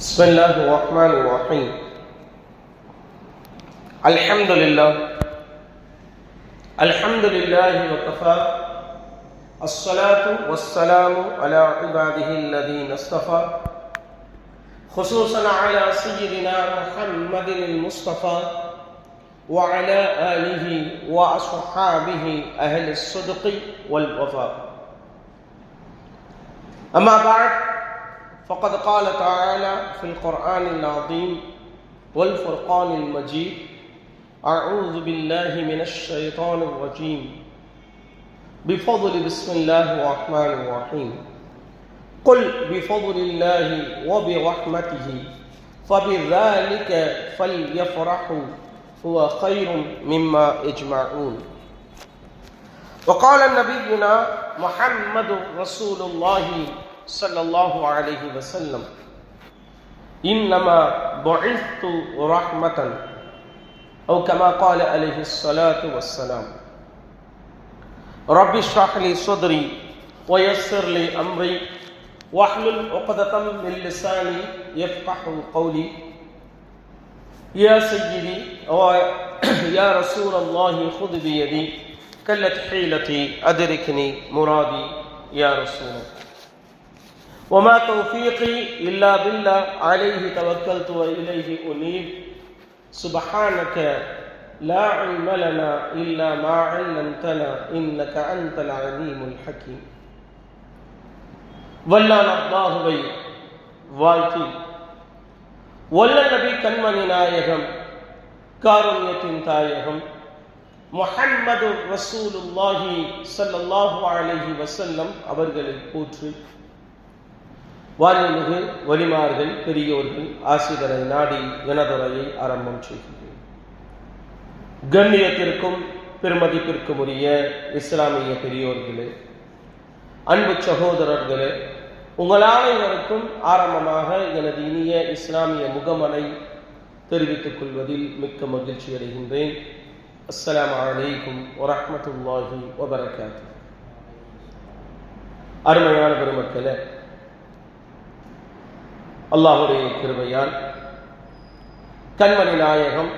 بسم الله الرحمن الرحيم. الحمد لله. الحمد لله وكفى. الصلاة والسلام على عباده الذين اصطفى. خصوصا على سيدنا محمد المصطفى وعلى آله وأصحابه أهل الصدق والوفاء. أما بعد فقد قال تعالى في القرآن العظيم والفرقان المجيد أعوذ بالله من الشيطان الرجيم. بفضل بسم الله الرحمن الرحيم. قل بفضل الله وبرحمته فبذلك فليفرحوا هو خير مما يجمعون. وقال نبينا محمد رسول الله صلى الله عليه وسلم. إنما بعثت رحمة أو كما قال عليه الصلاة والسلام. رب اشرح لي صدري ويسر لي أمري. واحلل عقدة من لساني يفقه قولي. يا سيدي يا رسول الله خذ بيدي. كلت حيلتي أدركني مرادي يا رسول الله. وما توفيقي إلا بالله عليه توكلت وإليه أنيب سبحانك لا علم لنا إلا ما علمتنا إنك أنت العليم الحكيم வல்லான் அல்லாஹுவை வாழ்த்தி வல்ல நபி கண்மணி நாயகம் காருண்யத்தின் தாயகம் முஹம்மது ரசூலுல்லாஹி ஸல்லல்லாஹு அலைஹி வஸல்லம் அவர்களை போற்றி வாலிமிகு வலிமார்கள் பெரியோர்கள் ஆசிரியரை நாடி எனதுரையை ஆரம்பம் செய்கிறேன் கண்ணியத்திற்கும் பெருமதிப்பிற்கும் உரிய இஸ்லாமிய பெரியோர்களே அன்பு சகோதரர்களே உங்கள் அனைவருக்கும் ஆரம்பமாக எனது இனிய இஸ்லாமிய முகமனை தெரிவித்துக் கொள்வதில் மிக்க மகிழ்ச்சி அடைகின்றேன். அஸ்ஸலாம் அலைக்கும் வரமத்துல்லாஹி வபரகாத்து. அருமையான பெருமக்களே அல்லாஹுடைய கிருபையால் கண்மணி நாயகம்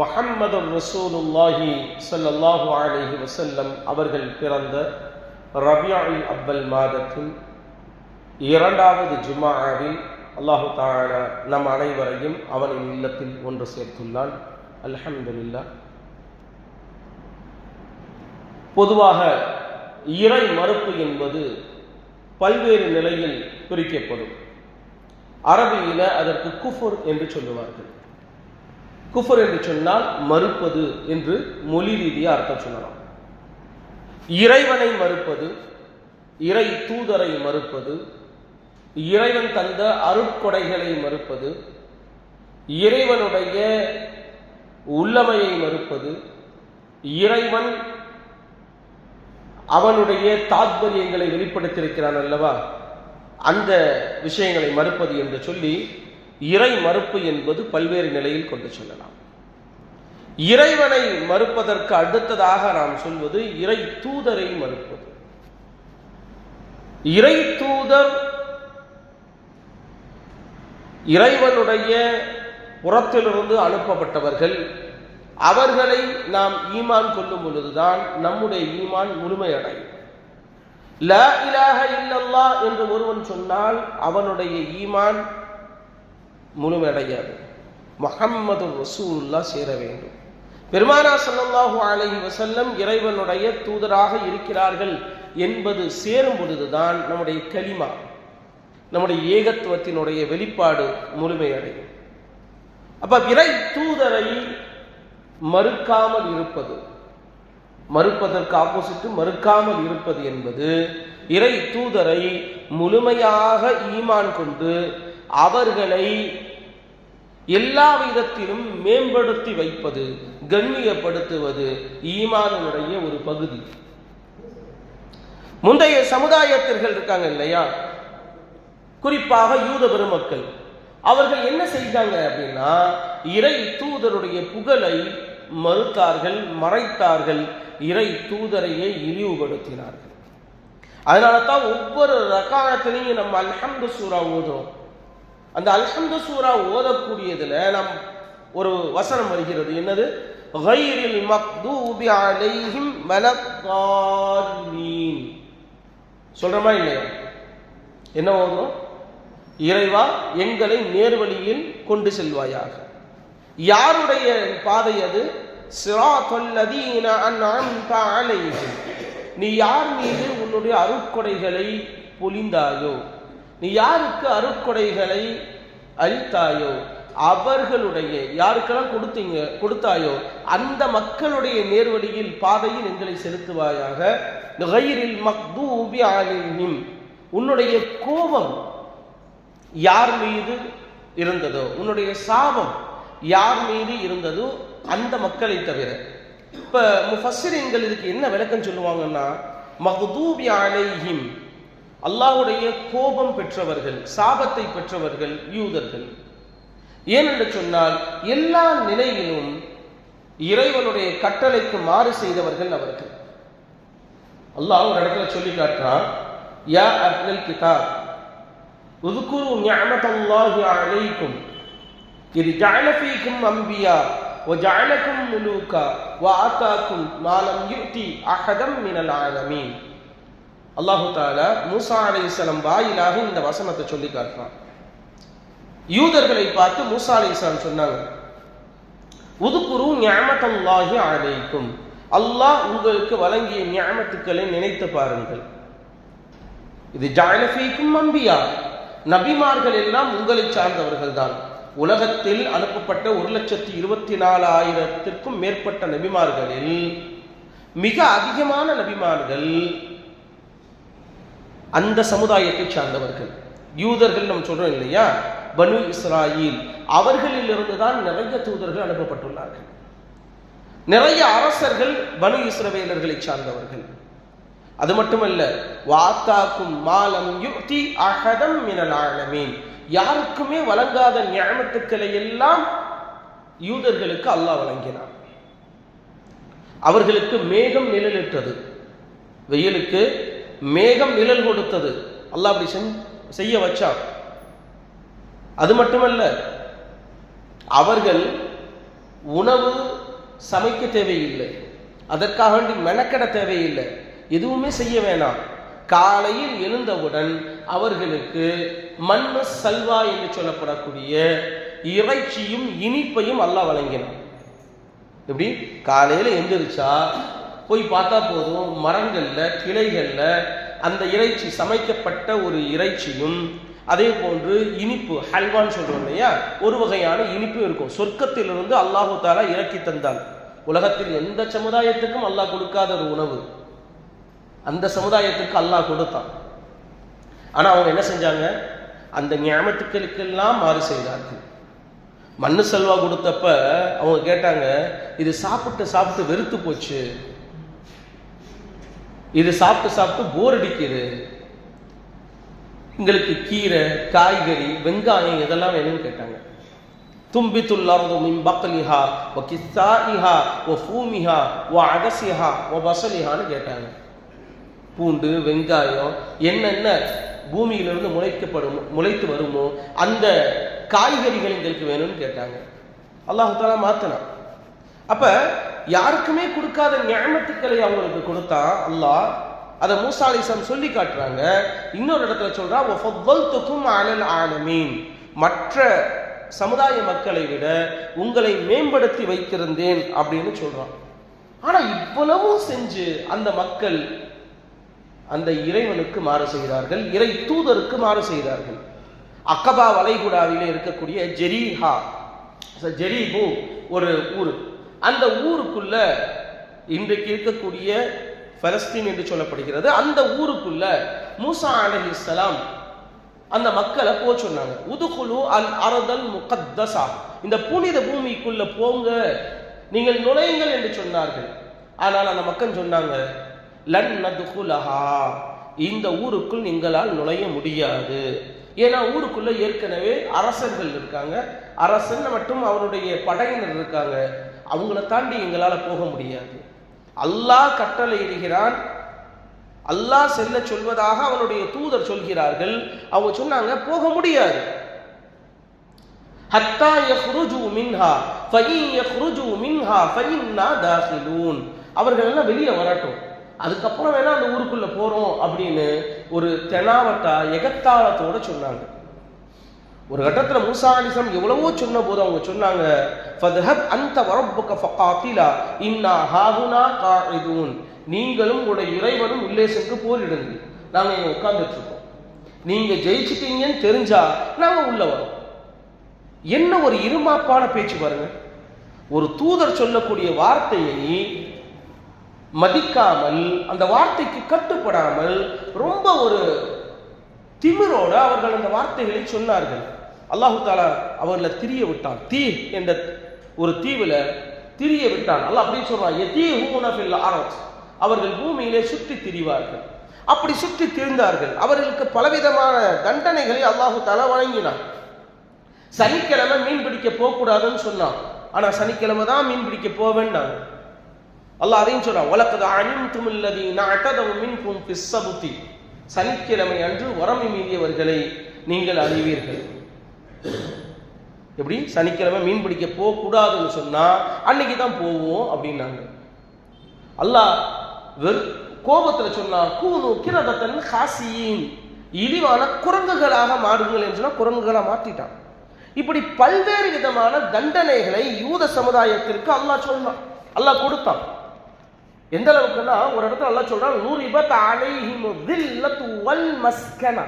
மஹம்மது ரசூலுல்லாஹி ஸல்லல்லாஹு அலஹி வசல்லம் அவர்கள் பிறந்த ரபியாவில் அவ்வல் மாதத்தில் இரண்டாவது ஜுமாவில் அல்லாஹு தாழ நம் அனைவரையும் அவனின் இல்லத்தில் ஒன்று சேர்த்துள்ளான். அல்ஹம்துல்லா பொதுவாக இறை மறுப்பு என்பது பல்வேறு நிலையில் பிரிக்கப்படும் அரபியில அதற்கு குஃபுர் என்று சொல்லுவார்கள். குஃபுர் என்று சொன்னால் மறுப்பது என்று மொழி ரீதியாக அர்த்தம் சொல்லலாம். இறைவனை மறுப்பது இறை தூதரை மறுப்பது இறைவன் தந்த அருட்கொடைகளை மறுப்பது இறைவனுடைய உள்ளமையை மறுப்பது இறைவன் அவனுடைய தாத்பரியங்களை வெளிப்படுத்தியிருக்கிறான் அல்லவா? அந்த விஷயங்களை மறுப்பது என்று சொல்லி இறை மறுப்பு என்பது பல்வேறு நிலையில் கொண்டு செல்லலாம். இறைவனை மறுப்பதற்கு அடுத்ததாக நாம் சொல்வது இறை தூதரை மறுப்பது. இறை தூதர் இறைவனுடைய புறத்திலிருந்து அனுப்பப்பட்டவர்கள். அவர்களை நாம் ஈமான் கொள்ளும் பொழுதுதான் நம்முடைய ஈமான் முழுமையடையும். ல இலாக இல்லல்லா என்று ஒருவன் சொன்னால் அவனுடைய ஈமான் முழுமையடையாது. முகம்மது ரசூல்லா சேர வேண்டும். பெருமானா சல்லாஹூ அலஹி வசல்லம் இறைவனுடைய தூதராக இருக்கிறார்கள் என்பது சேரும் பொழுதுதான் நம்முடைய கலிமா நம்முடைய ஏகத்துவத்தினுடைய வெளிப்பாடு முழுமையடையும். அப்ப இறை தூதரை மறுக்காமல் இருப்பது மறுப்பதற்கு ஆப்போசிட் மறுக்காமல் இருப்பது என்பது இறை தூதரை முழுமையாக ஈமான் கொண்டு அவர்களை எல்லா விதத்திலும் மேம்படுத்தி வைப்பது கண்ணியப்படுத்துவது ஈமானுடைய ஒரு பகுதி. முந்தைய சமுதாயத்தர்கள் இருக்காங்க இல்லையா? குறிப்பாக யூத பெருமக்கள். அவர்கள் என்ன செய்தாங்க அப்படின்னா இறை தூதருடைய புகழை மறுத்தார்கள் மறைத்தார்கள். இறை தூதரையே இழிவுபடுத்தினார்கள் அதனால தான் ஒவ்வொரு ரகாயத்திலையும் நம்ம அல்ஹம்து சூரா ஓதுறோம் அந்த அல்ஹம்து சூரா ஓதக்கூடியதுல நம் ஒரு வசனம் வருகிறது என்னது غَيْرِ الْمَغْضُوبِ عَلَيْهِمْ وَلَا الضَّالِّينَ சொல்றோமா இல்லையா என்ன ஓதும் இறைவா எங்களை நேர்வழியில் கொண்டு செல்வாயாக யாருடைய பாதை அது சிராத்தல்லதீன அன்அம்த அலைஹிம் நீ யார் மீது உன்னுடைய அருட்கொடைகளை பொழிந்தாயோ நீ யாருக்கு அருட்கொடைகளை அளித்தாயோ? அவர்களுடைய யாருக்கெல்லாம் கொடுத்தீங்க கொடுத்தாயோ? அந்த மக்களுடைய நேர்வழியில் பாதையில் எங்களை செலுத்துவாயாக. கைரில் மக்தூபி அலைஹிம். உன்னுடைய கோபம் யார் மீது இருந்ததோ? உன்னுடைய சாபம் யார் மீது இருந்ததோ? அந்த மக்களை தவிர. இப்போ முஃபஸ்ஸிரின்கள் இதுக்கு என்ன விளக்கம் சொல்லுவாங்கன்னா மஹதூபி அலைஹிம். அல்லாஹுடைய கோபம் பெற்றவர்கள் சாபத்தை பெற்றவர்கள் யூதர்கள். ஏனென்று சொன்னால் எல்லா நிலையிலும் இறைவனுடைய கட்டளைக்கு மாறு செய்தவர்கள் அவர்கள். அல்லாஹ் ஒரு இடத்துல சொல்லி காட்டுறான் யா அப்னல் கிதாப் உதுக்குரு ஞானத் அல்லாஹி அழைக்கும் இது அம்பியா. وجعلكم ملوكا وآتاكم ما لم يؤتي أحدا من العالمين அல்லாஹு தாலா மூசா அலைஹிஸ்ஸலாம் வாயிலாக இந்த வசனத்தை சொல்லி காட்டுறான் யூதர்களை பார்த்து மூசா அலைஹிஸ்ஸலாம் சொன்னாங்க உதுக்குரு ஞாமத்தல்லாஹி அலைக்கும் அல்லாஹ் உங்களுக்கு வழங்கிய ஞாமத்துக்களை நினைத்து பாருங்கள் இது ஜாலஃபீக்கும் அம்பியா நபிமார்கள் எல்லாம் உங்களை சார்ந்தவர்கள் தான் உலகத்தில் அனுப்பப்பட்ட ஒரு லட்சத்தி இருபத்தி நாலாயிரத்திற்கும் மேற்பட்ட நபிமார்களில் மிக அதிகமான நபிமார்கள் அந்த சமுதாயத்தை சார்ந்தவர்கள். யூதர்கள் நம்ம சொல்றோம் இல்லையா? பனு இஸ்ராயில். அவர்களிலிருந்து தான் நிறைய தூதர்கள் அனுப்பப்பட்டுள்ளார்கள். நிறைய அரசர்கள் பனு இஸ்ரவேலர்களை சார்ந்தவர்கள். அது மட்டுமல்ல வாத்தாக்கும் மாலம் யுக்தி அகதம் மினல் யாருக்குமே வழங்காத ஞானத்துக்களை எல்லாம் யூதர்களுக்கு அல்லாஹ் வழங்கினான். அவர்களுக்கு மேகம் நிழலிட்டது. வெயிலுக்கு மேகம் நிழல் கொடுத்தது. அல்லாஹ் அப்படி செய்ய வச்சான். அது மட்டுமல்ல அவர்கள் உணவு சமைக்க தேவையில்லை. அதற்காக வேண்டி மெனக்கெட தேவையில்லை. எதுவுமே செய்ய வேணாம். காலையில் எழுந்தவுடன் அவர்களுக்கு மண்ணு சல்வா என்று சொல்லப்படக்கூடிய இறைச்சியும் இனிப்பையும் அல்லாஹ் வழங்கினான். எப்படி? காலையில எந்திரிச்சா போய் பார்த்தா போதும் மரங்கள்ல கிளைகள்ல அந்த இறைச்சி சமைக்கப்பட்ட ஒரு இறைச்சியும் அதே போன்று இனிப்பு ஹல்வான்னு சொல்றோம் இல்லையா? ஒரு வகையான இனிப்பு இருக்கும். சொர்க்கத்திலிருந்து அல்லாஹு தாலா இறக்கி தந்தான். உலகத்தில் எந்த சமுதாயத்துக்கும் அல்லாஹ் கொடுக்காத ஒரு உணவு. அந்த சமுதாயத்துக்கு அல்லாஹ் கொடுத்தான். ஆனா அவங்க என்ன செஞ்சாங்க? அந்த ஞாபகத்துக்களுக்கெல்லாம் மாறு செய்தார்கள். மண்ணு செல்வா கொடுத்தப்ப அவங்க கேட்டாங்க இது சாப்பிட்டு சாப்பிட்டு வெறுத்து போச்சு. இது சாப்பிட்டு சாப்பிட்டு போர் அடிக்குது. எங்களுக்கு கீரை காய்கறி வெங்காயம் இதெல்லாம் வேணும்னு கேட்டாங்க. தும்பித்துல் அர்து மின் பக்லிஹா வ கிஸ்ஸாஇஹா ஓ ஃபூமிஹா ஓ அகசிஹா ஓ பசலிஹான்னு கேட்டாங்க. பூண்டு வெங்காயம் என்னென்ன பூமியிலிருந்து முளைக்கப்படும் முளைத்து வருமோ அந்த காய்கறிகள் எங்களுக்கு வேணும்னு கேட்டாங்க. அல்லாஹு தாலா மாத்தினான். அப்ப யாருக்குமே கொடுக்காத ஞானத்துக்களை அவங்களுக்கு கொடுத்தான் அல்லாஹ் அதை மூசா அலிசம் சொல்லி காட்டுறாங்க. இன்னொரு இடத்துல சொல்றா ஒஃபவ்வல்துக்கும் அலல் ஆலமீன். மற்ற சமுதாய மக்களை விட உங்களை மேம்படுத்தி வைத்திருந்தேன் அப்படின்னு சொல்றான். ஆனா இவ்வளவும் செஞ்சு அந்த மக்கள் அந்த இறைவனுக்கு மாறு செய்கிறார்கள் இறை தூதருக்கு மாறு செய்கிறார்கள். அக்கபா வளைகுடாவிலே இருக்கக்கூடிய ஜெரீஹா ஜெரீபு ஒரு ஊர். அந்த ஊருக்குள்ள இன்றைக்கு இருக்கக்கூடிய பலஸ்தீன் என்று சொல்லப்படுகிறது. அந்த ஊருக்குள்ள மூசா அலைஹிஸ்ஸலாம் அந்த மக்களை போக சொன்னாங்க. உதுகுலு அல் அரதல் முகத்தசா. இந்த புனித பூமிக்குள்ள போங்க நீங்கள் நுழையுங்கள் என்று சொன்னார்கள். ஆனால் அந்த மக்கள் சொன்னாங்க லன் நதுகுலஹா. இந்த ஊருக்குள் நீங்களால் நுழைய முடியாது. ஏன்னா ஊருக்குள்ள ஏற்கனவே அரசர்கள் இருக்காங்க. அரசன் மட்டும் அவருடைய படையினர் இருக்காங்க. அவங்கள தாண்டி எங்களால போக முடியாது. அல்லாஹ் கட்டளை இடுகிறான். அல்லாஹ் செல்ல சொல்வதாக அவனுடைய தூதர் சொல்கிறார்கள். அவங்க சொன்னாங்க போக முடியாது. ஹத்தா யஹ்ருஜு மின்ஹா ஃபயின் யஹ்ருஜு மின்ஹா ஃபஇன்னா தாஹிலூன். அவர்கள் எல்லாம் வெளியே வரட்டும். அதுக்கப்புறம் வேணா அந்த ஊருக்குள்ள போறோம் அப்படின்னு ஒரு தெனாவட்டா எகத்தாளத்தோட சொன்னாங்க. ஒரு கட்டத்துல மூசாலிசம் எவ்வளவோ சொன்ன போது அவங்க சொன்னாங்க ஃபதஹப் அந்த வரப்புக்க ஃபகாத்திலா இன்னா ஹாஹுனா காஇதூன் நீங்களும் உங்களுடைய இறைவனும் உள்ளே சென்று போரிடுங்கள். நாங்க இங்க உட்கார்ந்துட்டு இருக்கோம். நீங்க ஜெயிச்சிட்டீங்கன்னு தெரிஞ்சா நாங்க உள்ள வரோம். என்ன ஒரு இருமாப்பான பேச்சு பாருங்க. ஒரு தூதர் சொல்லக்கூடிய வார்த்தையை மதிக்காமல் அந்த வார்த்தைக்கு கட்டுப்படாமல் ரொம்ப ஒரு திமிரோட அவர்கள் அந்த வார்த்தைகளை சொன்னார்கள். அல்லாஹு தாலா அவர்களை திரிய விட்டான். தீ என்ற ஒரு தீவில் திரிய விட்டான். அல்லாஹ் அப்படின்னு சொல்றான் அவர்கள் பூமியிலே சுற்றி திரிவார்கள். அப்படி சுற்றி திரிந்தார்கள். அவர்களுக்கு பலவிதமான தண்டனைகளை அல்லாஹு தாலா வழங்கினான். சனிக்கிழமை மீன் பிடிக்க போகக்கூடாதுன்னு சொன்னான். ஆனால் சனிக்கிழமை தான் மீன் பிடிக்க போவேன்னாங்க. அல்லாஹ் அதையும் சொல்றான் வலக்கது அணிந்தும் இல்லதி மின்கும் பிஸ்ஸபுத்தி சனிக்கிழமை அன்று உரமை மீறியவர்களை நீங்கள் அறிவீர்கள். எப்படி? சனிக்கிழமை மீன் பிடிக்க போகக்கூடாதுன்னு சொன்னா அன்னைக்கு தான் போவோம் அப்படின்னாங்க. அல்லாஹ் வெறு கோபத்துல சொன்னா கூனு கிரதத்தன் ஹாசியின் இழிவான குரங்குகளாக மாறுங்கள் என்று சொன்னா குரங்குகளா மாற்றிட்டான் இப்படி பல்வேறு விதமான தண்டனைகளை யூத சமுதாயத்திற்கு அல்லாஹ் சொன்னான் அல்லாஹ் கொடுத்தான். எந்த அளவுக்குன்னா ஒரு இடத்துல நல்லா சொல்றான் நூறு அலைஹிம் தில்லத்து வல் மஸ்கனா.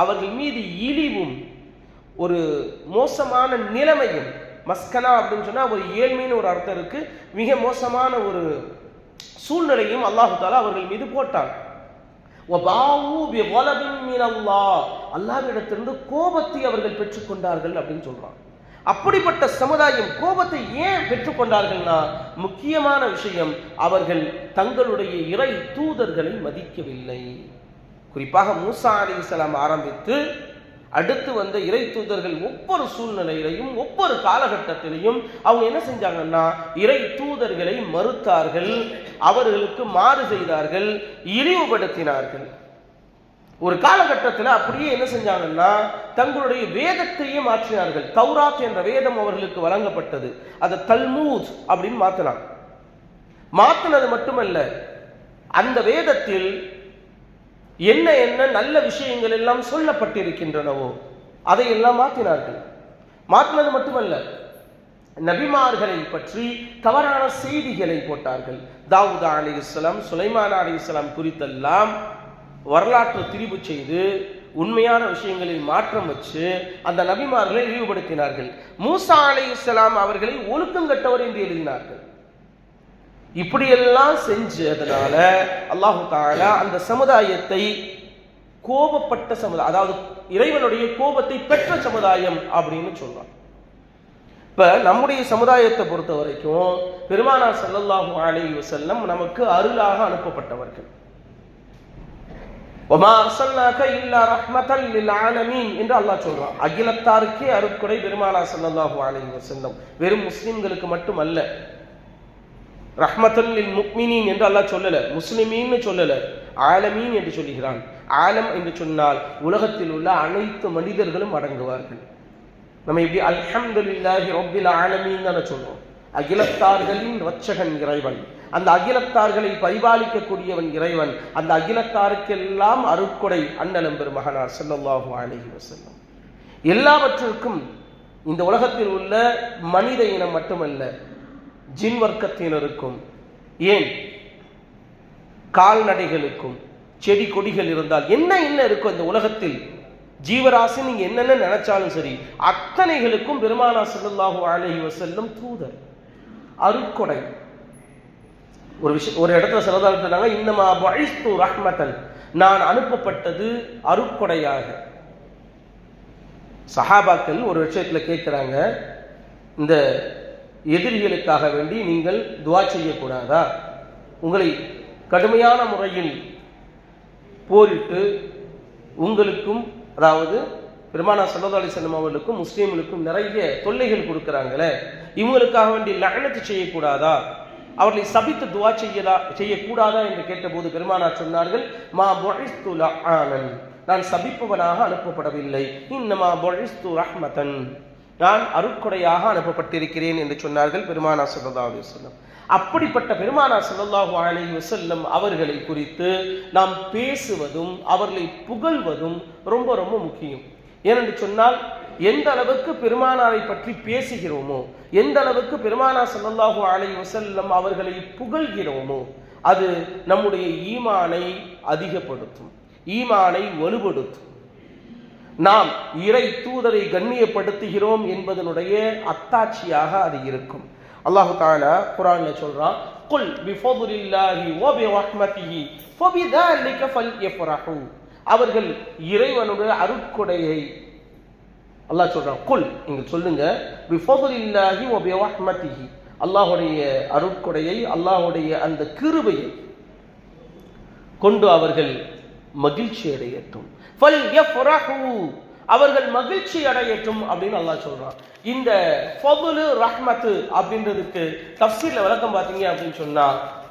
அவர்கள் மீது இழிவும் ஒரு மோசமான நிலைமையும் மஸ்கனா அப்படின்னு சொன்னா ஒரு ஏழ்மைன்னு ஒரு அர்த்தம் இருக்கு. மிக மோசமான ஒரு சூழ்நிலையும் அல்லாஹு தாலா அவர்கள் மீது போட்டான். வபாவு பிவலபின் கோபத்தை அவர்கள் பெற்றுக்கொண்டார்கள் அப்படின்னு சொல்றான். அப்படிப்பட்ட சமுதாயம் கோபத்தை ஏன் பெற்றுக்கொண்டார்கள்னா முக்கியமான விஷயம் அவர்கள் தங்களுடைய இறை தூதர்களை மதிக்கவில்லை. குறிப்பாக மூசா அலிஸ்லாம் ஆரம்பித்து அடுத்து வந்த இறை தூதர்கள் ஒவ்வொரு சூழ்நிலையிலையும் ஒவ்வொரு காலகட்டத்திலையும் அவங்க என்ன செஞ்சாங்கன்னா இறை தூதர்களை மறுத்தார்கள் அவர்களுக்கு மாறு செய்தார்கள் இழிவுபடுத்தினார்கள். ஒரு காலகட்டத்தில் அப்படியே என்ன செஞ்சாங்கன்னா தங்களுடைய வேதத்தையே மாற்றினார்கள். தௌராத் என்ற வேதம் அவர்களுக்கு வழங்கப்பட்டது. அதை தல்மூத் அப்படின்னு மாத்தினான் மாத்தினது மட்டுமல்ல அந்த வேதத்தில் என்ன என்ன நல்ல விஷயங்கள் எல்லாம் சொல்லப்பட்டிருக்கின்றனவோ அதையெல்லாம் மாற்றினார்கள் மாற்றினது மட்டுமல்ல நபிமார்களை பற்றி தவறான செய்திகளை போட்டார்கள். தாவூதா அலி இஸ்லாம் சுலைமானா அலி இஸ்லாம் குறித்தெல்லாம் வரலாற்று திரிவு செய்து உண்மையான விஷயங்களில் மாற்றம் வச்சு அந்த நபிமார்களை இழிவுபடுத்தினார்கள். மூசா அலை இஸ்லாம் அவர்களை ஒழுக்கங்கட்டவர் என்று எழுதினார்கள். இப்படியெல்லாம் செஞ்சதுனால அல்லாஹு தாலா அந்த சமுதாயத்தை கோபப்பட்ட சமுதாயம் அதாவது இறைவனுடைய கோபத்தை பெற்ற சமுதாயம் அப்படின்னு சொல்றான். இப்ப நம்முடைய சமுதாயத்தை பொறுத்த வரைக்கும் பெருமானார் ஸல்லல்லாஹு அலி வசல்லம் நமக்கு அருளாக அனுப்பப்பட்டவர்கள். ஒமா இல்லா ரஹ்மத்தல் ஆலமீன் என்று அல்லாஹ் சொல்றான். அகிலத்தாருக்கே அருக்குடை பெருமானா ஸல்லல்லாஹு அலைஹி வஸல்லம். வெறும் முஸ்லிம்களுக்கு மட்டுமல்ல. ரஹ்மத்தல் இல் முக்மினீன் என்று அல்லாஹ் சொல்லல. முஸ்லிமீன்னு சொல்லல. ஆலமீன் என்று சொல்லுகிறான் ஆலம் என்று சொன்னால் உலகத்தில் உள்ள அனைத்து மனிதர்களும் அடங்குவார்கள். நம்ம இப்படி அல்ஹம்துலில்லாஹி ரப்பில் ஆலமீன் தானே சொல்றோம். அகிலத்தார்களின் இரட்சகன் இறைவன். அந்த அகிலத்தார்களை பரிபாலிக்கக்கூடியவன் இறைவன். அந்த அகிலத்தாருக்கெல்லாம் அருட்கொடை அண்ணலம் பெருமகனார் செல்லல்லாஹு அழகி வசல்லம் எல்லாவற்றிற்கும் இந்த உலகத்தில் உள்ள மனித இனம் மட்டுமல்ல ஜின் வர்க்கத்தினருக்கும் ஏன்? கால்நடைகளுக்கும் செடி கொடிகள் இருந்தால் என்ன என்ன இருக்கும் இந்த உலகத்தில்? ஜீவராசி நீங்க என்னென்ன நினைச்சாலும் சரி அத்தனைகளுக்கும் பெருமானா ஸல்லல்லாஹு அழகி வஸல்லம் தூதர். அருக்கொடை ஒரு விஷயம் ஒரு இடத்துல சொல்லதாக சொன்னாங்க இன்னமா பழிஸ்து ரஹ்மத்தன் நான் அனுப்பப்பட்டது அருக்கொடையாக சஹாபாக்கள் ஒரு விஷயத்தில் கேட்குறாங்க இந்த எதிரிகளுக்காக வேண்டி நீங்கள் துவா செய்யக்கூடாதா? உங்களை கடுமையான முறையில் போரிட்டு உங்களுக்கும் அதாவது பெருமானா சல்லா அலிசல்லம் அவர்களுக்கும் முஸ்லீம்களுக்கும் நிறைய தொல்லைகள் கொடுக்குறாங்களே. இவங்களுக்காக வேண்டி லகனத்து செய்யக்கூடாதா? அவர்களை சபித்து துவா செய்யலா செய்யக்கூடாதா என்று கேட்டபோது பெருமானார் சொன்னார்கள் மா பொழிஸ்து ஆனன் நான் சபிப்பவனாக அனுப்பப்படவில்லை. இன்னமா பொழிஸ்து ரஹ்மதன். நான் அருட்கொடையாக அனுப்பப்பட்டிருக்கிறேன் என்று சொன்னார்கள் பெருமானா சல்லா அலைஹி அப்படிப்பட்ட பெருமானா சல்லாஹூ அலி வசல்லம் அவர்களை குறித்து நாம் பேசுவதும் அவர்களை புகழ்வதும் ரொம்ப ரொம்ப முக்கியம். ஏனென்று சொன்னால் எந்த அளவுக்கு பெருமானாரை பற்றி பேசுகிறோமோ எந்த அளவுக்கு பெருமானா சல்லாஹு அலை வசல்லம் அவர்களை புகழ்கிறோமோ அது நம்முடைய ஈமானை அதிகப்படுத்தும் ஈமானை வலுப்படுத்தும். நாம் இறை தூதரை கண்ணியப்படுத்துகிறோம் என்பதனுடைய அத்தாட்சியாக அது இருக்கும். அல்லாஹு தாலா குரான்ல சொல்றான் குல் பிஃபதுலில்லாஹி வ பிரஹ்மதிஹி ஃபபிதாலிக ஃபல்யஃப்ரஹு அவர்கள் இறைவனுடைய அருட்கொடையை அல்லாஹ் சொல்றான். குல் நீங்க சொல்லுங்க. பிஃபதுலில்லாஹி வ அல்லாஹ்வுடைய அருட்கொடையை அல்லாஹ்வுடைய அந்த கிருபையை கொண்டு அவர்கள் மகிழ்ச்சி அடையட்டும். ஃபல்யஃப்ரஹு அவர்கள் மகிழ்ச்சி அடையட்டும் அப்படின்னு அல்லாஹ் சொல்றான். இந்த ஃபதுலு ரஹ்மத்து அப்படின்றதுக்கு தஃசீர்ல விளக்கம் பார்த்தீங்க அப்படின்னு சொன்னா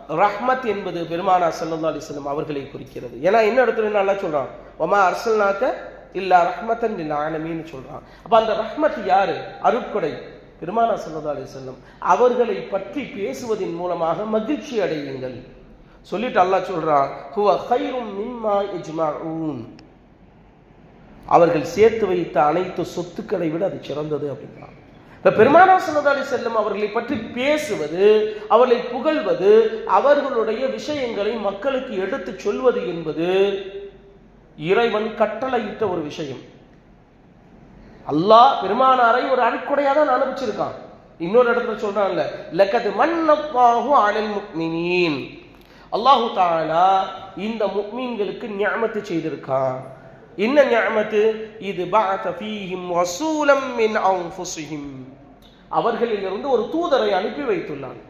ரஹ்மத் என்பது பெருமானா சல்லா அலிஸ்லம் அவர்களை குறிக்கிறது. ஏன்னா என்ன இடத்துல என்ன அல்லாஹ் சொல்றான்? ஒமா அர்சல்னாக்க இல்லா ரஹ்மத்தன் இல்லா ஆலமீன்னு சொல்றான். அப்ப அந்த ரஹ்மத் யாரு? அருட்கொடை. பெருமானா சல்லா அலைஹி அவர்களை பற்றி பேசுவதன் மூலமாக மகிழ்ச்சி அடையுங்கள். சொல்லிட்டு அல்லாஹ் சொல்றான் ஹுவ கைரும் மிம்மா இஜ்மஊன். அவர்கள் சேர்த்து வைத்த அனைத்து சொத்துக்களை விட அது சிறந்தது அப்படின்றான் இந்த பெருமானா சல்லல்லாஹு செல்லும் அவர்களை பற்றி பேசுவது அவர்களை புகழ்வது அவர்களுடைய விஷயங்களை மக்களுக்கு எடுத்து சொல்வது என்பது இறைவன் கட்டளையிட்ட ஒரு விஷயம். அல்லாஹ் பெருமானாரை ஒரு அடிக்குடையாக தான் அனுப்பிச்சிருக்கான் இன்னொரு இடத்துல சொல்றான்ல லக்கது மன்னப்பாஹு அலல் முக்மினின். அல்லாஹு தாலா இந்த முக்மீன்களுக்கு ஞாபத்து செய்திருக்கான். என்ன ஞாபத்து இது பஅத ஃபீஹிம் வசூலம் மின் அன்ஃபுஸிஹிம். அவர்களிலிருந்து ஒரு தூதரை அனுப்பி வைத்துள்ளான்.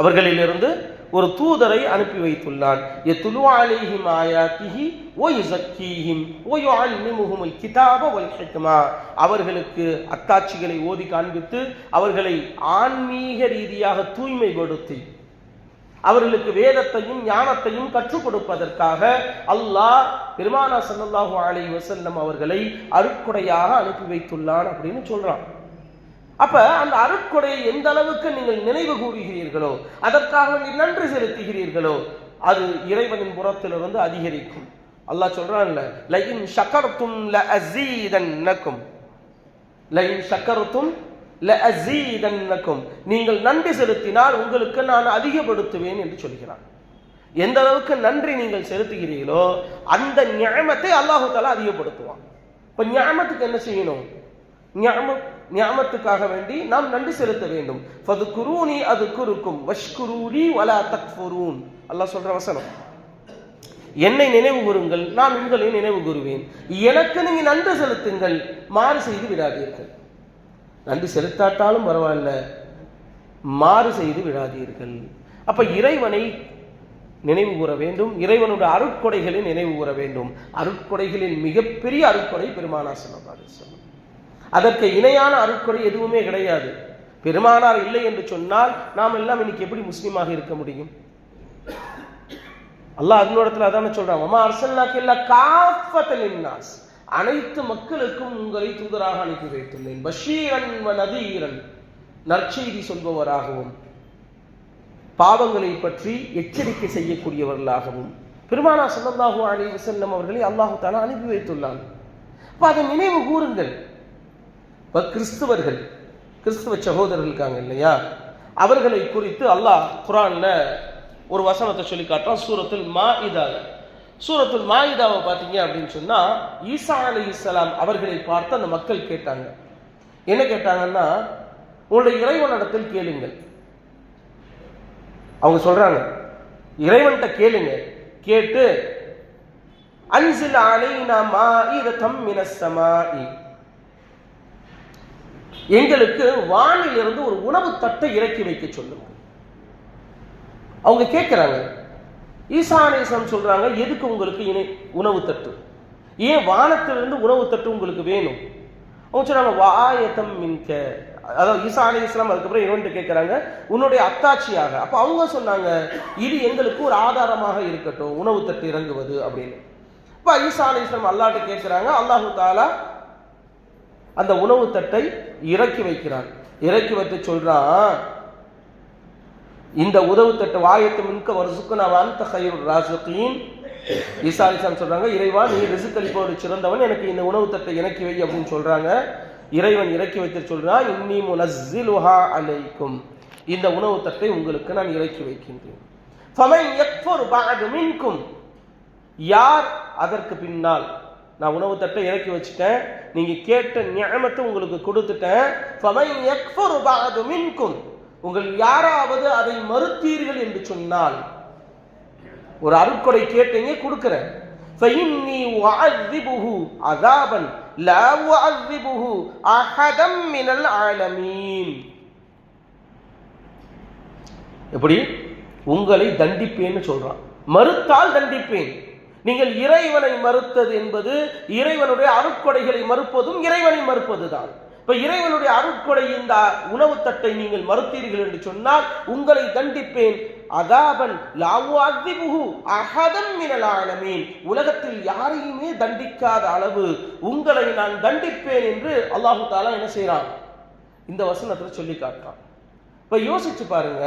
அவர்களிலிருந்து ஒரு தூதரை அனுப்பி வைத்துள்ளான். யத்லு அலைஹிம் ஆயாத்திஹி ஓய் யுஸக்கீஹிம் வ யுஅல்லிமுஹுமுல் கிதாப வல் ஹிக்மா. அவர்களுக்கு அத்தாட்சிகளை ஓதி காண்பித்து அவர்களை ஆன்மீக ரீதியாக தூய்மைப்படுத்தி அவர்களுக்கு வேதத்தையும் ஞானத்தையும் கற்றுக் கொடுப்பதற்காக அல்லாஹ் பெருமானா சல்லாஹூ அலைஹி வசல்லம் அவர்களை அருக்குடையாக அனுப்பி வைத்துள்ளான் அப்படின்னு சொல்றான். அப்ப அந்த அருட்கொடையை எந்த அளவுக்கு நீங்கள் நினைவு கூறுகிறீர்களோ அதற்காக வேண்டி நன்றி செலுத்துகிறீர்களோ அது இறைவனின் புறத்திலிருந்து அதிகரிக்கும். அல்லாஹ் சொல்றான்ல லைன் ஷக்கர்த்தும் ல அஸீதன்னக்கும் லைன் ஷக்கர்த்தும் ல அஸீதன்னக்கும் நீங்கள் நன்றி செலுத்தினால் உங்களுக்கு நான் அதிகப்படுத்துவேன் என்று சொல்கிறான். எந்த அளவுக்கு நன்றி நீங்கள் செலுத்துகிறீர்களோ அந்த ஞாமத்தை அல்லாஹு தாலா அதிகப்படுத்துவான். இப்ப ஞாமத்துக்கு என்ன செய்யணும்? ஞாம ஞாமத்துக்காக வேண்டி நாம் நன்றி செலுத்த வேண்டும். ஃபது குரூனி அது குறுக்கும். வஷ்குரூனி வலா தக்ஃபுரூன். அல்லாஹ் சொல்ற வசனம். என்னை நினைவு கூறுங்கள் நான் உங்களை நினைவு கூறுவேன். எனக்கு நீங்க நன்றி செலுத்துங்கள் மாறு செய்து விடாதீர்கள். நன்றி செலுத்தாட்டாலும் பரவாயில்ல மாறு செய்து விடாதீர்கள். அப்ப இறைவனை நினைவு கூற வேண்டும் இறைவனுடைய அருட்கொடைகளை நினைவு கூற வேண்டும். அருட்கொடைகளின் மிகப்பெரிய அருட்கொடை பெருமானா சொல்லலாம் அதற்கு இணையான அருட்கொடை எதுவுமே கிடையாது. பெருமானார் இல்லை என்று சொன்னால் நாம் எல்லாம் இன்னைக்கு எப்படி முஸ்லீமாக இருக்க முடியும்? அல்லாஹ் அதனோடத்துல அதான சொல்றான் அம்மா அரசல்லாக்கு இல்ல காஃபத்தலின் அனைத்து மக்களுக்கும் உங்களை தூதராக அனுப்பி வைத்துள்ளேன். பஷீரன் வ நதீரன். நற்செய்தி சொல்பவராகவும் பாவங்களை பற்றி எச்சரிக்கை செய்யக்கூடியவர்களாகவும். பெருமானா ஸல்லல்லாஹு அலி வசல்லம் அவர்களை அல்லாஹு தஆலா அனுப்பி வைத்துள்ளான். அப்போ அதை நினைவு கூறுங்கள். இப்போ கிறிஸ்துவர்கள் கிறிஸ்துவ சகோதரர்கள் இருக்காங்க இல்லையா? அவர்களை குறித்து அல்லாஹ் குரான்ல ஒரு வசனத்தை சொல்லி காட்டுறான் மா மாஇதால சூரத்தில் மாஇதாவை பார்த்தீங்க அப்படின்னு சொன்னா ஈசா அலி இஸ்லாம் அவர்களை பார்த்து அந்த மக்கள் கேட்டாங்க. என்ன கேட்டாங்கன்னா உங்களுடைய இறைவனிடத்தில் கேளுங்கள். அவங்க சொல்றாங்க இறைவன்கிட்ட கேளுங்க. கேட்டு அன்சில் மா இத மினஸ் ஸமாஇ எங்களுக்கு வானிலிருந்து ஒரு உணவு தட்டை இறக்கி வைக்க சொல்லுங்க அவங்க கேட்குறாங்க ஈசானேசம் சொல்றாங்க எதுக்கு உங்களுக்கு இணை உணவு தட்டு? ஏன் வானத்திலிருந்து உணவு தட்டு உங்களுக்கு வேணும்? அவங்க சொல்றாங்க வாயத்தம் மின்க. அதாவது ஈசா அலி இஸ்லாம் அதுக்கப்புறம் இவன்ட்டு கேட்குறாங்க உன்னுடைய அத்தாட்சியாக. அப்போ அவங்க சொன்னாங்க இது எங்களுக்கு ஒரு ஆதாரமாக இருக்கட்டும் உணவு தட்டு இறங்குவது அப்படின்னு. இப்போ ஈசா அலி இஸ்லாம் அல்லாட்ட கேட்குறாங்க அல்லாஹு தாலா அந்த உணவு தட்டை இறக்கி வைக்கிறான் இறக்கி வைத்து சொல்றான் இந்த உதவு தட்டு வாயத்து மின்க வருசுக்கு நான் அந்த கயிறு ராசுகின் ஈசா அலிசான் சொல்றாங்க இறைவா நீ ரிசுக்களிப்போடு சிறந்தவன் எனக்கு இந்த உணவு தட்டை இறக்கி வை அப்படின்னு சொல்றாங்க. இறைவன் இறக்கி வைத்து சொல்றான் இன்னி முனஸ்ஸிலுஹா அலைக்கும். இந்த உணவு தட்டை உங்களுக்கு நான் இறக்கி வைக்கின்றேன். ஃபமை யக்ஃபுர் பஅது மின்கும். யார் அதற்கு பின்னால் நான் உணவு தட்டை இறக்கி வச்சுட்டேன். நீங்க கேட்ட நியமத்தை உங்களுக்கு கொடுத்துட்டேன். மின்கும். உங்கள் யாராவது அதை மறுத்தீர்கள் என்று சொன்னால் ஒரு அருட்கொடை கேட்டீங்க கொடுக்கிறேன். அதாபன் அஹதம் மினல் ஆலமீன். எப்படி? உங்களை தண்டிப்பேன்னு சொல்றான். மறுத்தால் தண்டிப்பேன். நீங்கள் இறைவனை மறுத்தது என்பது இறைவனுடைய அருட்கொடைகளை மறுப்பதும் இறைவனை மறுப்பதுதான். இப்ப இறைவனுடைய அருட்கொடை இந்த உணவு தட்டை நீங்கள் மறுத்தீர்கள் என்று சொன்னால் உங்களை தண்டிப்பேன். அதாபன் லாவு மினலானமீன் உலகத்தில் யாரையுமே தண்டிக்காத அளவு உங்களை நான் தண்டிப்பேன் என்று அல்லாஹு தாலா என்ன செய்யறான் இந்த வசனத்தில் சொல்லி காட்டுறான். இப்போ யோசிச்சு பாருங்க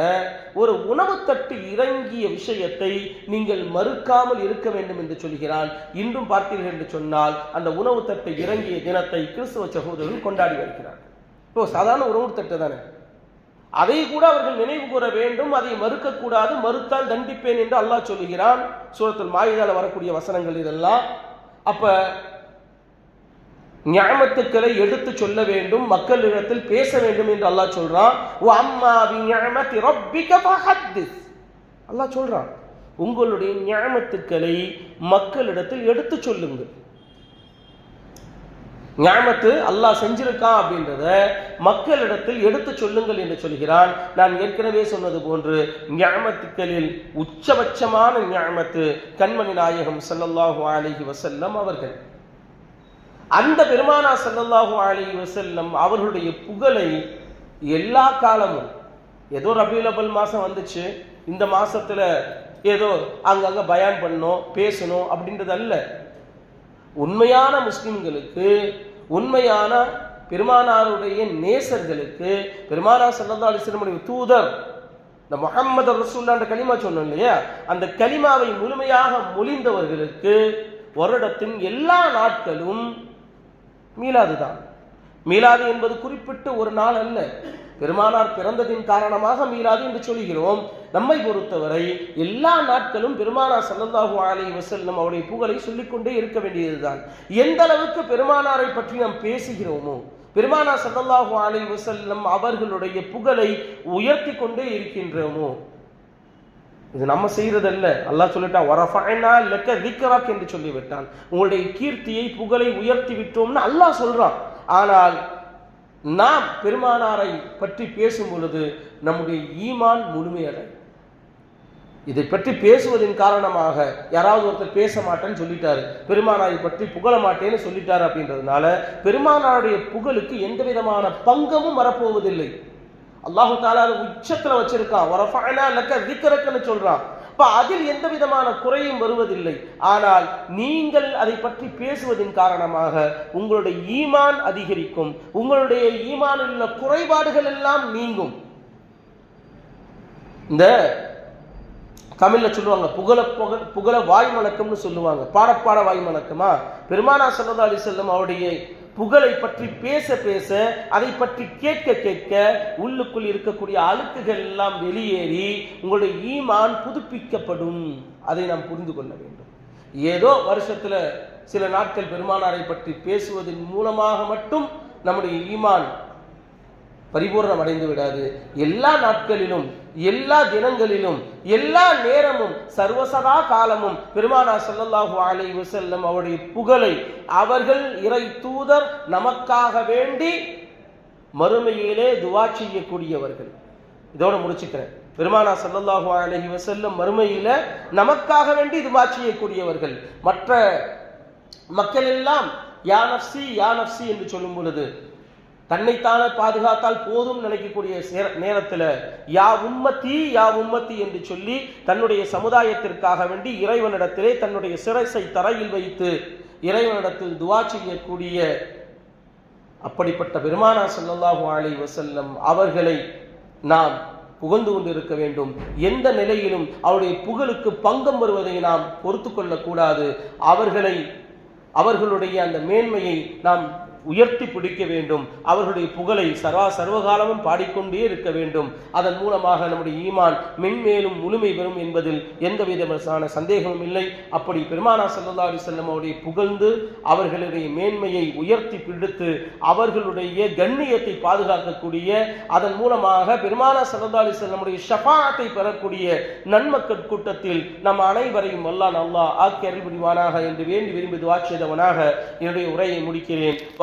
ஒரு உணவு தட்டு இறங்கிய விஷயத்தை நீங்கள் மறுக்காமல் இருக்க வேண்டும் என்று சொல்கிறான். இன்றும் பார்த்தீர்கள் என்று சொன்னால் அந்த உணவு தட்டு இறங்கிய தினத்தை கிறிஸ்துவ சகோதரர்கள் கொண்டாடி வருகிறார்கள் இப்போ சாதாரண உணவு தட்டு தானே? அதை கூட அவர்கள் நினைவு கூற வேண்டும் அதை மறுக்கக்கூடாது மறுத்தால் தண்டிப்பேன் என்று அல்லாஹ் சொல்லுகிறான் சூரத்தில் மாயுதால வரக்கூடிய வசனங்கள் இதெல்லாம். அப்ப ஞாமத்துக்களை எடுத்து சொல்ல வேண்டும் மக்களிடத்தில் பேச வேண்டும் என்று அல்லாஹ் சொல்றான். அம்மா அல்லாஹ் சொல்றான் உங்களுடைய ஞாமத்துக்களை மக்களிடத்தில் எடுத்து சொல்லுங்கள். ஞாமத்து அல்லாஹ் செஞ்சிருக்கான் அப்படின்றத மக்களிடத்தில் எடுத்து சொல்லுங்கள் என்று சொல்கிறான். நான் ஏற்கனவே சொன்னது போன்று ஞாமத்துக்களில் உச்சபட்சமான ஞாமத்து கண்மணி நாயகம் சல்லல்லாஹு அலைஹி வசல்லம் அவர்கள். அந்த பெருமானா ஸல்லல்லாஹு அலி வசல்லம் அவர்களுடைய புகழை எல்லா காலமும் ஏதோ ரபியுல் அவல் மாதம் வந்துச்சு இந்த மாதத்தில் ஏதோ அங்கங்க பயான் பண்ணோம் பேசணும் அப்படின்றது அல்ல உண்மையான முஸ்லிம்களுக்கு உண்மையான பெருமானாருடைய நேசர்களுக்கு பெருமானா சல்லா அலைஹி தூதர் இந்த முகமது ரசூல்லான்ற கலிமா சொன்னோம் இல்லையா? அந்த கலிமாவை முழுமையாக மொழிந்தவர்களுக்கு வருடத்தின் எல்லா நாட்களும் மீலாது தான். மீலாது என்பது குறிப்பிட்ட ஒரு நாள் அல்ல. பெருமானார் பிறந்ததின் காரணமாக மீலாது என்று சொல்கிறோம். நம்மை பொறுத்தவரை எல்லா நாட்களும் பெருமானார் ஸல்லல்லாஹு ஆலை வசல்லம் அவருடைய புகழை சொல்லிக்கொண்டே இருக்க வேண்டியதுதான். எந்த அளவுக்கு பெருமானாரை பற்றி நாம் பேசுகிறோமோ பெருமானார் ஸல்லல்லாஹு அலைஹி வசல்லம் அவர்களுடைய புகழை உயர்த்தி கொண்டே இருக்கின்றோமோ இது நம்ம செய்யறதல்ல அல்லாஹ் சொல்லிட்டான் வரஃபைனா லக்க திக்ராக் என்று சொல்லிவிட்டான். உங்களுடைய கீர்த்தியை புகழை உயர்த்தி விட்டோம்னு அல்லாஹ் சொல்றான். ஆனால் நாம் பெருமானாரை பற்றி பேசும் பொழுது நம்முடைய ஈமான் முழுமையடை. இதை பற்றி பேசுவதன் காரணமாக யாராவது ஒருத்தர் பேச மாட்டேன்னு சொல்லிட்டாரு. பெருமானாரை பற்றி புகழ மாட்டேன்னு சொல்லிட்டாரு அப்படின்றதுனால பெருமானாருடைய புகழுக்கு எந்த விதமான பங்கமும் வரப்போவதில்லை. அல்லாஹு தாலா உச்சத்துல வச்சிருக்கான் வரஃபஅனா லக்க திக்ரக்கன்னு சொல்றான் அப்ப அதில் எந்த விதமான குறையும் வருவதில்லை. ஆனால் நீங்கள் அதை பற்றி பேசுவதன் காரணமாக உங்களுடைய ஈமான் அதிகரிக்கும். உங்களுடைய ஈமானில் உள்ள குறைபாடுகள் எல்லாம் நீங்கும். இந்த தமிழ்ல சொல்லுவாங்க புகழ புகழ புகழ வாய் மணக்கம்னு சொல்லுவாங்க. பாடப்பாட வாய் மணக்கமா பெருமானா சல்லா அலி செல்லம் அவருடைய புகழை பற்றி பேச பேச அதை பற்றி கேட்க கேட்க உள்ளுக்குள் இருக்கக்கூடிய அழுக்குகள் எல்லாம் வெளியேறி உங்களுடைய ஈமான் புதுப்பிக்கப்படும். அதை நாம் புரிந்து கொள்ள வேண்டும். ஏதோ வருஷத்துல சில நாட்கள் பெருமானாரை பற்றி பேசுவதன் மூலமாக மட்டும் நம்முடைய ஈமான் பரிபூர்ணம் அடைந்து விடாது எல்லா நாட்களிலும் எல்லா தினங்களிலும் எல்லா நேரமும் சர்வசதா காலமும் பெருமானா சல்லல்லாஹு அலை வசல்லம் அவருடைய புகழை அவர்கள் இறை தூதர் நமக்காக வேண்டி மறுமையிலே துவா செய்யக்கூடியவர்கள். இதோட முடிச்சுக்கிறேன். பெருமானா சல்லல்லாஹு அலஹி வசல்லம் மறுமையில நமக்காக வேண்டி துவா செய்யக்கூடியவர்கள். மற்ற மக்கள் எல்லாம் யானப்சி யானப்சி என்று சொல்லும் பொழுது தன்னைத்தானே பாதுகாத்தால் போதும் நினைக்கக்கூடிய சேர- யா உம்மத்தி யா உம்மத்தி என்று சொல்லி தன்னுடைய சமுதாயத்திற்காக வேண்டி இறைவனிடத்திலே தன்னுடைய சிரசை தரையில் வைத்து இறைவனிடத்தில் துவா செய்யக்கூடிய அப்படிப்பட்ட பெருமானா ஸல்லல்லாஹு அலைஹி வசல்லம் அவர்களை நாம் புகழ்ந்து கொண்டிருக்க வேண்டும். எந்த நிலையிலும் அவருடைய புகழுக்கு பங்கம் வருவதை நாம் பொறுத்து கொள்ளக்கூடாது. அவர்களை அவர்களுடைய அந்த மேன்மையை நாம் உயர்த்தி பிடிக்க வேண்டும். அவர்களுடைய புகழை சர்வா சர்வகாலமும் பாடிக்கொண்டே இருக்க வேண்டும். அதன் மூலமாக நம்முடைய ஈமான் மென்மேலும் முழுமை பெறும் என்பதில் எந்த விதமான சந்தேகமும் இல்லை. அப்படி பெருமானா சல்லா அலி செல்லம் அவருடைய புகழ்ந்து அவர்களுடைய மேன்மையை உயர்த்தி பிடித்து அவர்களுடைய கண்ணியத்தை பாதுகாக்கக்கூடிய அதன் மூலமாக பெருமானா சல்லா அலி செல்லமுடைய ஷஃபாத்தை பெறக்கூடிய நன்மக்கள் கூட்டத்தில் நம் அனைவரையும் வல்லான் அல்லாஹ் ஆக்கி அறிவுரிவானாக என்று வேண்டி விரும்பி வாட்சியதவனாக என்னுடைய உரையை முடிக்கிறேன்.